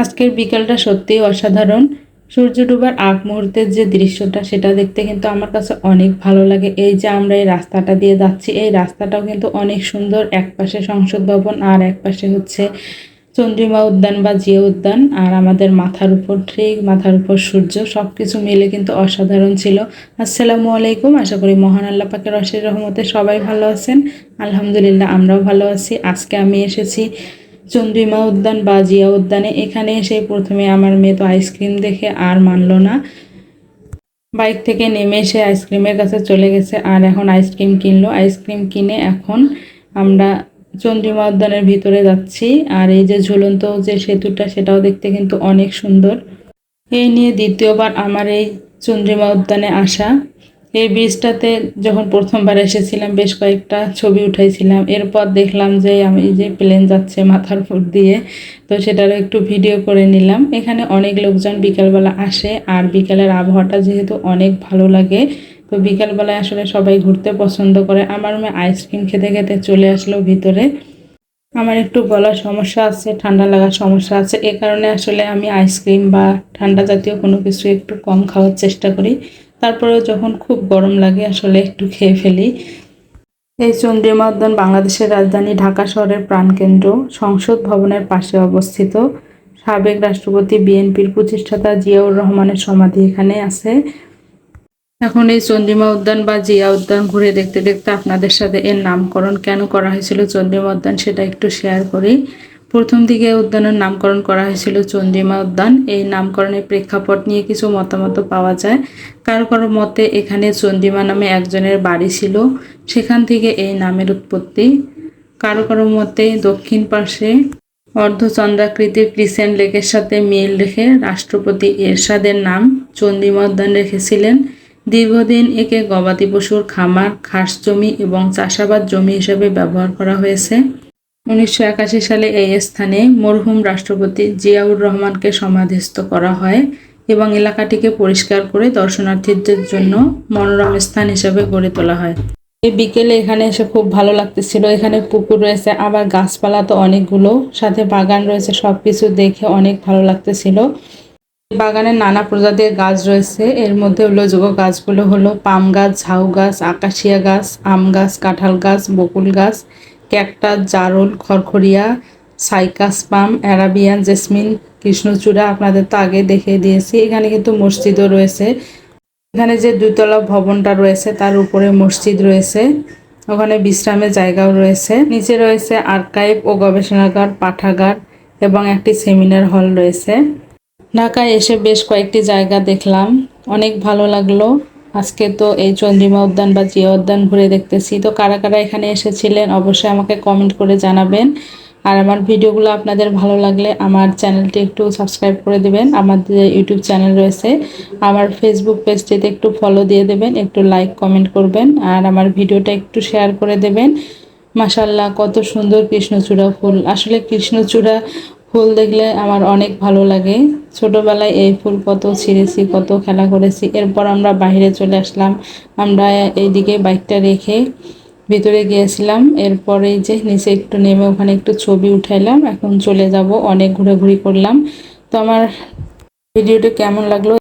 আজকের বিকালটা সত্যিই অসাধারণ। সূর্য ডুবার আগ মুহূর্তের যে দৃশ্যটা, সেটা দেখতে কিন্তু আমার কাছে অনেক ভালো লাগে। এই যে আমরা এই রাস্তাটা দিয়ে যাচ্ছি, এই রাস্তাটাও কিন্তু অনেক সুন্দর। এক পাশে সংসদ ভবন আর এক পাশে হচ্ছে চন্দ্রিমা উদ্যান বা জিয়া উদ্যান আর আমাদের মাথার উপর ঠিক মাথার উপর সূর্য সব কিছু মিলে কিন্তু অসাধারণ ছিল। আসসালামু আলাইকুম, আশা করি মহান আল্লাহ পাকের অশেষ রহমতে সবাই ভালো আছেন। আলহামদুলিল্লাহ, আমরাও ভালো আছি। আজকে আমি এসেছি চন্দ্রিমা উদ্যান বা জিয়া উদ্যানে এখানে এসে প্রথমে আমার মেয়ে তো আইসক্রিম দেখে আর মানলো না। বাইক থেকে নেমে এসে আইসক্রিমের কাছে চলে গেছে আর এখন আইসক্রিম কিনলো। আইসক্রিম কিনে এখন আমরা চন্দ্রিমা উদ্যানের ভিতরে যাচ্ছি আর এই যে ঝুলন্ত যে সেতুটা সেটাও দেখতে কিন্তু অনেক সুন্দর। এই নিয়ে দ্বিতীয়বার আমার এই চন্দ্রিমা উদ্যানে আসা। এই ব্রিজটাতে যখন প্রথমবার এসেছিলাম, বেশ কয়েকটা ছবি উঠাইছিলাম। এরপর দেখলাম যে আমি যে প্লেন যাচ্ছে মাথার উপর দিয়ে, তো সেটারও একটু ভিডিও করে নিলাম। এখানে অনেক লোকজন বিকালবেলা আসে আর বিকালের আবহাওয়াটা যেহেতু অনেক ভালো লাগে, তো বিকালবেলায় আসলে সবাই ঘুরতে পছন্দ করে। আমার মেয়ে আইসক্রিম খেতে খেতে চলে আসলো ভিতরে। আমার একটু গলার সমস্যা আছে, ঠান্ডা লাগার সমস্যা আছে। এ কারণে আসলে আমি আইসক্রিম বা ঠান্ডা জাতীয় কোনো কিছু একটু কম খাওয়ার চেষ্টা করি। তারপরেও যখন খুব গরম লাগে, আসলে একটু খেয়ে ফেলি। এই চন্দ্রিমা উদ্যান বাংলাদেশের রাজধানী ঢাকা শহরের প্রাণকেন্দ্র সংসদ ভবনের পাশে অবস্থিত। সাবেক রাষ্ট্রপতি বিএনপির প্রতিষ্ঠাতা জিয়াউর রহমানের সমাধি এখানে আছে। এখন এই চন্দ্রিমা উদ্যান বা জিয়া উদ্যান ঘুরে দেখতে দেখতে আপনাদের সাথে এর নামকরণ কেন করা হয়েছিল চন্দ্রিমা উদ্যান সেটা একটু শেয়ার করি। প্রথম দিকে উদ্যানের নামকরণ করা হয়েছিল চন্দ্রিমা উদ্যান। এই নামকরণের প্রেক্ষাপট নিয়ে কিছু মতামত পাওয়া যায়। কারও কারও মতে এখানে চন্দ্রিমা নামে একজনের বাড়ি ছিল, সেখান থেকে এই নামের উৎপত্তি। কারও কারও মতে দক্ষিণ পাশে অর্ধচন্দ্রাকৃতির ক্রিসেন্ট লেকের সাথে মিল রেখে রাষ্ট্রপতি এরশাদের নাম চন্দ্রিমা উদ্যান রেখেছিলেন। দীর্ঘদিন একে গবাদি পশুর খামার খাস জমি এবং চাষাবাদ জমি হিসেবে ব্যবহার করা হয়েছে। উনিশশো একাশি সালে এই স্থানে মরহুম রাষ্ট্রপতি জিয়াউর রহমানকে সমাধিস্থ করা হয় এবং এলাকাটিকে পরিষ্কার করে দর্শনার্থীদের জন্য মনোরম স্থান হিসেবে গড়ে তোলা হয়। এই বিকেলে এখানে এসে খুব ভালো লাগতেছিল। এখানে পুকুর রয়েছে, আবার গাছপালা তো অনেকগুলো, সাথে বাগান রয়েছে সব কিছু দেখে অনেক ভালো লাগতেছিল। বাগানে নানা প্রজাতির গাছ রয়েছে, এর মধ্যে উল্লেখযোগ্য গাছগুলো হলো পাম গাছ, ঝাউ গাছ, আকাশিয়া গাছ, আম গাছ, কাঁঠাল গাছ, বকুল গাছ ক্যাকটাস জারুল, খড়খড়িয়া সাইকাস পাম অ্যারাবিয়ান, জেসমিন, কৃষ্ণচূড়া, আপনাদের তো আগে দেখিয়ে দিয়েছি। এখানে কিন্তু মসজিদও রয়েছে। এখানে যে দুতলা ভবনটা রয়েছে, তার উপরে মসজিদ রয়েছে। ওখানে বিশ্রামের জায়গাও রয়েছে। নিচে রয়েছে আর্কাইভ ও গবেষণাগার, পাঠাগার এবং একটি সেমিনার হল রয়েছে। ঢাকায় এসে বেশ কয়েকটি জায়গা দেখলাম। অনেক ভালো লাগল। আজকে তো এই চন্দ্রিমা উদ্যান বা জিয়া উদ্যান ঘুরে দেখতেছি। তো কারা কারা এখানে এসেছিলেন অবশ্যই আমাকে কমেন্ট করে জানাবেন। আর আমার ভিডিওগুলো আপনাদের ভালো লাগলে আমার চ্যানেলটি একটু সাবস্ক্রাইব করে দেবেন। আমাদের ইউটিউব চ্যানেল রয়েছে। আমার ফেসবুক পেজটিতে একটু ফলো দিয়ে দেবেন, একটু লাইক কমেন্ট করবেন, আর আমার ভিডিওটা একটু শেয়ার করে দেবেন। মাসাল্লাহ কত সুন্দর কৃষ্ণচূড়া ফুল। আসলে কৃষ্ণচূড়া ফুল দেখলে আমার অনেক ভালো লাগে। ছোটোবেলায় এই ফুল কত ছিঁড়েছি, কত খেলা করেছি। এরপর আমরা বাইরে চলে আসলাম। আমরা এইদিকে বাইকটা রেখে ভিতরে গিয়েছিলাম। এরপরে যে নিচে একটু নেমে ওখানে একটু ছবি উঠাইলাম। এখন চলে যাব, অনেক ঘোরাঘুরি করলাম। তো আমার ভিডিওটি কেমন লাগল